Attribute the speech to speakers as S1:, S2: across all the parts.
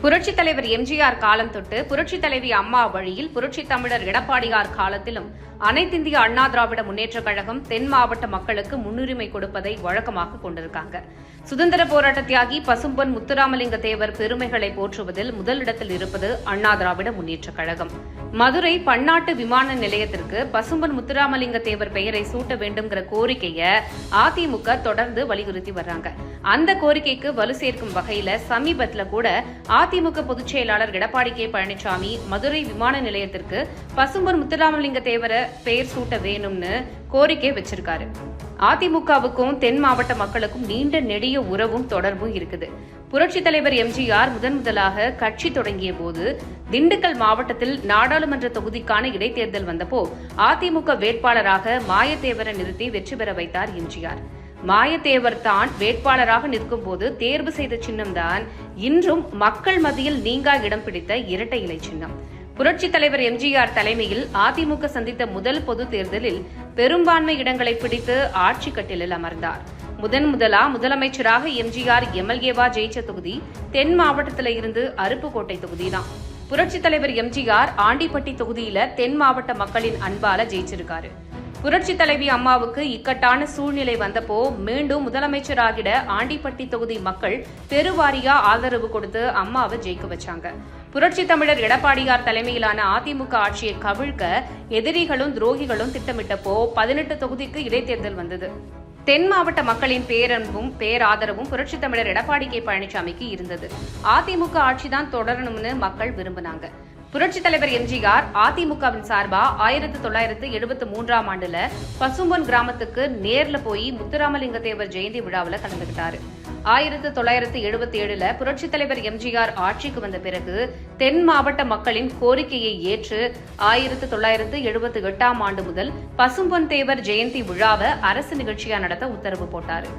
S1: புரட்சித் தலைவர் எம்ஜிஆர் காலம் தொட்டு புரட்சித் தலைவி அம்மா வழியில் புரட்சித் தமிழர் எடப்பாடியார் காலத்திலும் அனைத்திந்திய அண்ணா திராவிட முன்னேற்றக் கழகம் தென் மாவட்ட மக்களுக்கு முன்னுரிமை கொடுப்பதை வழக்கமாக கொண்டிருக்காங்க. சுதந்திர போராட்ட தியாகி பசும்பொன் முத்துராமலிங்க தேவர் பெருமைகளை போற்றுவதில் முதலிடத்தில் இருப்பது அண்ணா திராவிட முன்னேற்றக் கழகம். மதுரை பன்னாட்டு விமான நிலையத்திற்கு பசும்பொன் முத்துராமலிங்க தேவர் பெயரை சூட்ட வேண்டும்ங்கிற கோரிக்கையை அதிமுக தொடர்ந்து வலியுறுத்தி வர்றாங்க. அந்த கோரிக்கைக்கு வலு சேர்க்கும் வகையில சமீபத்துல கூட அதிமுக பொதுச் செயலாளர் எடப்பாடி கே பழனிசாமி மதுரை விமான நிலையத்திற்கு பசும்பொன் முத்துராமலிங்க தேவரை பெயர் சூட்ட வேணும்னு கோரிக்கை வச்சிருக்காரு. அதிமுகவுக்கும் தென் மாவட்ட மக்களுக்கும் நீண்ட நெடிய உறவும் தொடர்பும் இருக்குது. புரட்சித் தலைவர் எம்ஜிஆர் முதன் முதலாக கட்சி தொடங்கிய போது திண்டுக்கல் மாவட்டத்தில் நாடாளுமன்ற தொகுதிக்கான இடைத்தேர்தல் வந்தப்போ அதிமுக வேட்பாளராக மாயத்தேவரை நிறுத்தி வெற்றி பெற வைத்தார் எம்ஜிஆர். மாயத்தேவர் தான் வேட்பாளராக நிற்கும் போது தேர்வு செய்த சின்னம்தான் இன்றும் மக்கள் மத்தியில் நீங்கா இடம் பிடித்த இரட்டை இலை சின்னம். புரட்சித் தலைவர் எம்ஜிஆர் தலைமையில் அதிமுக சந்தித்த முதல் பொது தேர்தலில் பெரும்பான்மை இடங்களை பிடித்து ஆட்சி கட்டிலில் அமர்ந்தார். முதன் முதலா முதலமைச்சராக எம்ஜிஆர் எம்எல்ஏவா ஜெயிச்ச தொகுதி தென் மாவட்டத்தில இருந்து அருப்புக்கோட்டை தொகுதிதான். புரட்சித் தலைவர் எம்ஜிஆர் ஆண்டிப்பட்டி தொகுதியில தென் மாவட்ட மக்களின் அன்பால ஜெயிச்சிருக்காரு. புரட்சி தலைவி அம்மாவுக்கு இக்கட்டான சூழ்நிலை வந்தப்போ மீண்டும் முதலமைச்சராகிட ஆண்டிப்பட்டி தொகுதி மக்கள் பெருவாரியா ஆதரவு கொடுத்து அம்மாவை ஜெயிக்க வச்சாங்க. புரட்சி தமிழர் எடப்பாடியார் தலைமையிலான அதிமுக ஆட்சியை கவிழ்க்க எதிரிகளும் துரோகிகளும் திட்டமிட்டப்போ பதினெட்டு தொகுதிக்கு இடைத்தேர்தல் வந்தது. தென் மாவட்ட மக்களின் பேரன்பும் பேராதரவும் புரட்சி தமிழர் எடப்பாடி கே பழனிசாமிக்கு இருந்தது. அதிமுக ஆட்சிதான் தொடரணும்னு மக்கள் விரும்பினாங்க. புரட்சித் தலைவர் எம்ஜிஆர் அதிமுகவின் சார்பா ஆயிரத்தி தொள்ளாயிரத்து எழுபத்தி மூன்றாம் ஆண்டுல பசும்பொன் கிராமத்துக்கு நேர்ல போய் முத்துராமலிங்க தேவர் ஜெயந்தி விழாவில் கலந்துகிட்டாரு. ஆயிரத்தி தொள்ளாயிரத்து எழுபத்தி ஏழுல புரட்சித் தலைவர் எம்ஜிஆர் ஆட்சிக்கு வந்த பிறகு தென் மாவட்ட மக்களின் கோரிக்கையை ஏற்று ஆயிரத்தி தொள்ளாயிரத்து எழுபத்தி எட்டாம் ஆண்டு முதல் பசும்பொன் தேவர் ஜெயந்தி விழாவை அரசு நிகழ்ச்சியா நடத்த உத்தரவு போட்டாரு.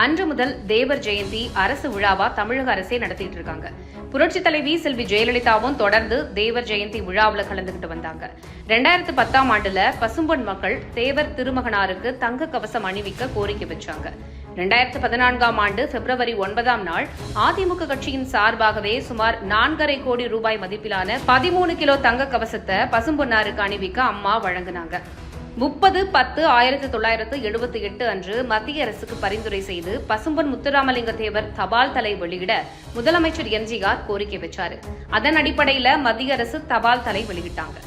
S1: அன்று முதல் தேவர் ஜெயந்தி அரசு விழாவா தமிழக அரசே நடத்திட்டு இருக்காங்க. புரட்சி தலைவி செல்வி ஜெயலலிதாவும் தொடர்ந்து தேவர் ஜெயந்தி விழாவில் கலந்துகிட்டு வந்தாங்க. ரெண்டாயிரத்து பத்தாம் ஆண்டுல பசும்பொன் மக்கள் தேவர் திருமகனாருக்கு தங்க கவசம் அணிவிக்க கோரிக்கை வச்சாங்க. ரெண்டாயிரத்து பதினான்காம் ஆண்டு பிப்ரவரி ஒன்பதாம் நாள் அதிமுக கட்சியின் சார்பாகவே சுமார் நான்கரை கோடி ரூபாய் மதிப்பிலான பதிமூணு கிலோ தங்க கவசத்தை பசும்பொன்னாருக்கு அணிவிக்க அம்மா வழங்கினாங்க. முப்பது பத்து ஆயிரத்தி தொள்ளாயிரத்து எழுபத்தி எட்டு அன்று மத்திய அரசுக்கு பரிந்துரை செய்து பசும்பொன் முத்துராமலிங்க தேவர் தபால் தலை வெளியிட முதலமைச்சர் எம்ஜிஆர் கோரிக்கை வச்சாரு அதன் அடிப்படையில மத்திய அரசு தபால் தலை வெளியிட்டாங்க.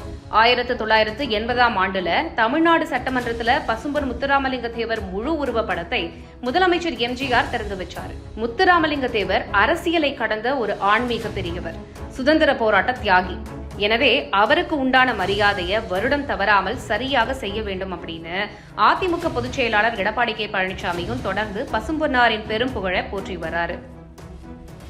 S1: ஆயிரத்து தொள்ளாயிரத்து எண்பதாம் ஆண்டுல தமிழ்நாடு சட்டமன்றத்துல பசும்பொன் முத்துராமலிங்க தேவர் முழு உருவ படத்தை முதலமைச்சர் எம்ஜிஆர் திறந்து வச்சார். முத்துராமலிங்க தேவர் அரசியலை கடந்த ஒரு ஆன்மீக பெரியவர். சுதந்திர போராட்ட தியாகி. எனவே அவருக்கு உண்டான மரியாதையை வருடம் தவறாமல் சரியாக செய்ய வேண்டும் அப்படின்னு அதிமுக பொதுச் செயலாளர் எடப்பாடி கே பழனிசாமியும் தொடர்ந்து பசும்பொன்னாரின் பெரும் புகழை போற்றி வராரு